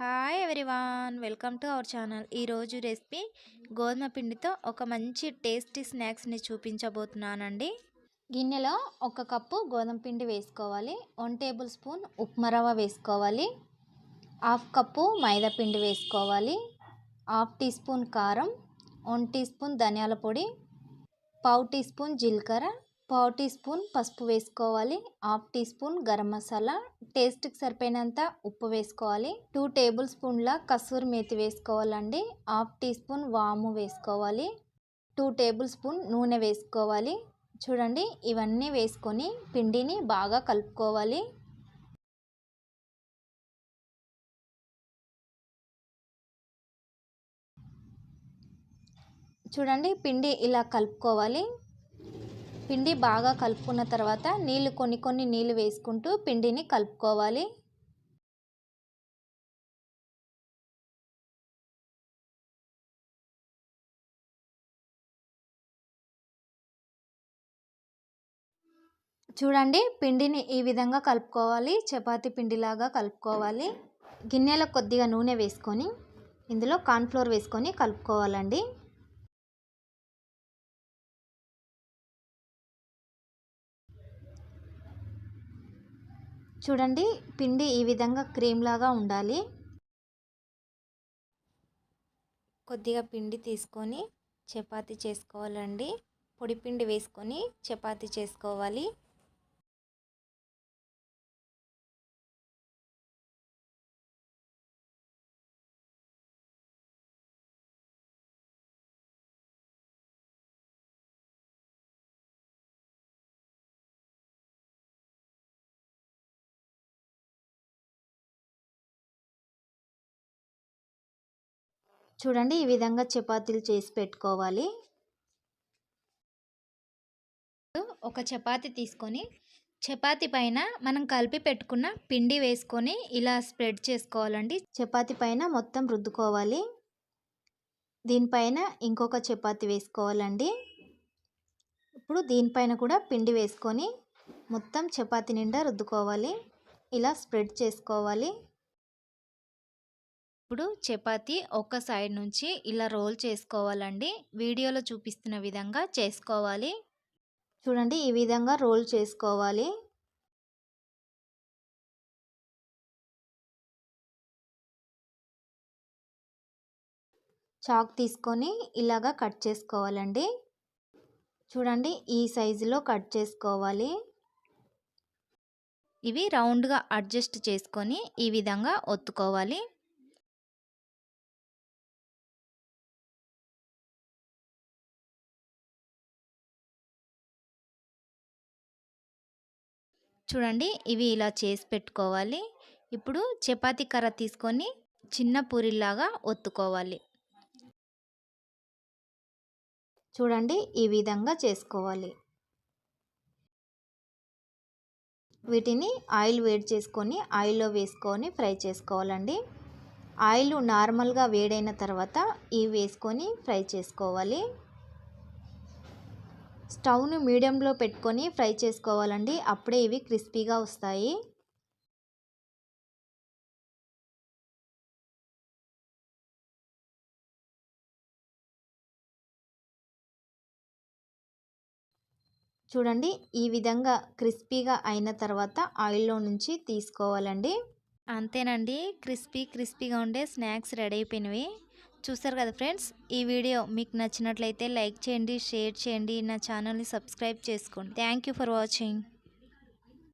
Hi everyone welcome to our channel ఈరోజు recipe గోధుమ పిండితో ఒక మంచి టేస్టీ స్నాక్స్ని చూపించబోతున్నానండి. గిన్నెలో ఒక కప్పు గోధుమ పిండి వేసుకోవాలి. వన్ టేబుల్ స్పూన్ ఉప్మా రవ్వ వేసుకోవాలి. హాఫ్ కప్పు మైదా పిండి వేసుకోవాలి. హాఫ్ టీ స్పూన్ కారం. వన్ టీ స్పూన్ ధనియాల పొడి. పావు టీ స్పూన్ జీలకర్ర. పావు టీ స్పూన్ పసుపు వేసుకోవాలి. Half teaspoon garam masala. టేస్ట్కి సరిపోయినంత ఉప్పు వేసుకోవాలి. టూ టేబుల్ స్పూన్ల కసూరి మేతి వేసుకోవాలండి. హాఫ్ టీ స్పూన్ వాము వేసుకోవాలి. టూ టేబుల్ స్పూన్ నూనె వేసుకోవాలి. చూడండి ఇవన్నీ వేసుకొని పిండిని బాగా కలుపుకోవాలి. చూడండి పిండి ఇలా కలుపుకోవాలి. పిండి బాగా కలుపుకున్న తర్వాత నీళ్ళు కొన్ని కొన్ని నీళ్ళు వేసుకుంటూ పిండిని కలుపుకోవాలి. చూడండి పిండిని ఈ విధంగా కలుపుకోవాలి. చపాతీ పిండిలాగా కలుపుకోవాలి. గిన్నెలో కొద్దిగా నూనె వేసుకొని ఇందులో కార్న్ఫ్లోర్ వేసుకొని కలుపుకోవాలండి. చూడండి పిండి ఈ విధంగా క్రీమ్ లాగా ఉండాలి. కొద్దిగా పిండి తీసుకొని చపాతి చేసుకోవాలండి. పొడి పిండి వేసుకొని చపాతి చేసుకోవాలి. చూడండి ఈ విధంగా చపాతీలు చేసి పెట్టుకోవాలి. ఒక చపాతి తీసుకొని చపాతి పైన మనం కలిపి పెట్టుకున్న పిండి వేసుకొని ఇలా స్ప్రెడ్ చేసుకోవాలండి. చపాతి పైన మొత్తం రుద్దుకోవాలి. దీనిపైన ఇంకొక చపాతి వేసుకోవాలండి. ఇప్పుడు దీనిపైన కూడా పిండి వేసుకొని మొత్తం చపాతి నిండా రుద్దుకోవాలి. ఇలా స్ప్రెడ్ చేసుకోవాలి. ఇప్పుడు చపాతి ఒక సైడ్ నుంచి ఇలా రోల్ చేసుకోవాలండి. వీడియోలో చూపిస్తున్న విధంగా చేసుకోవాలి. చూడండి ఈ విధంగా రోల్ చేసుకోవాలి. చాక్ తీసుకొని ఇలాగా కట్ చేసుకోవాలండి. చూడండి ఈ సైజులో కట్ చేసుకోవాలి. ఇవి రౌండ్గా అడ్జస్ట్ చేసుకొని ఈ విధంగా ఒత్తుకోవాలి. చూడండి ఇవి ఇలా చేసి పెట్టుకోవాలి. ఇప్పుడు చపాతీ కర్ర తీసుకొని చిన్న పూరిలాగా ఒత్తుకోవాలి. చూడండి ఈ విధంగా చేసుకోవాలి. వీటిని ఆయిల్ వేడి చేసుకొని ఆయిల్లో వేసుకొని ఫ్రై చేసుకోవాలండి. ఆయిల్ నార్మల్గా వేడైన తర్వాత ఇవి వేసుకొని ఫ్రై చేసుకోవాలి. స్టవ్ను మీడియంలో పెట్టుకొని ఫ్రై చేసుకోవాలండి. అప్పుడే ఇవి క్రిస్పీగా వస్తాయి. చూడండి ఈ విధంగా క్రిస్పీగా అయిన తర్వాత ఆయిల్లో నుంచి తీసుకోవాలండి. అంతేనండి. క్రిస్పీ క్రిస్పీగా ఉండే స్నాక్స్ రెడీ అయిపోయినవి. చూసారు కదా ఫ్రెండ్స్? ఈ వీడియో మీకు నచ్చినట్లయితే లైక్ చేయండి షేర్ చేయండి నా ఛానల్ని సబ్స్క్రైబ్ చేసుకోండి. Thank for watching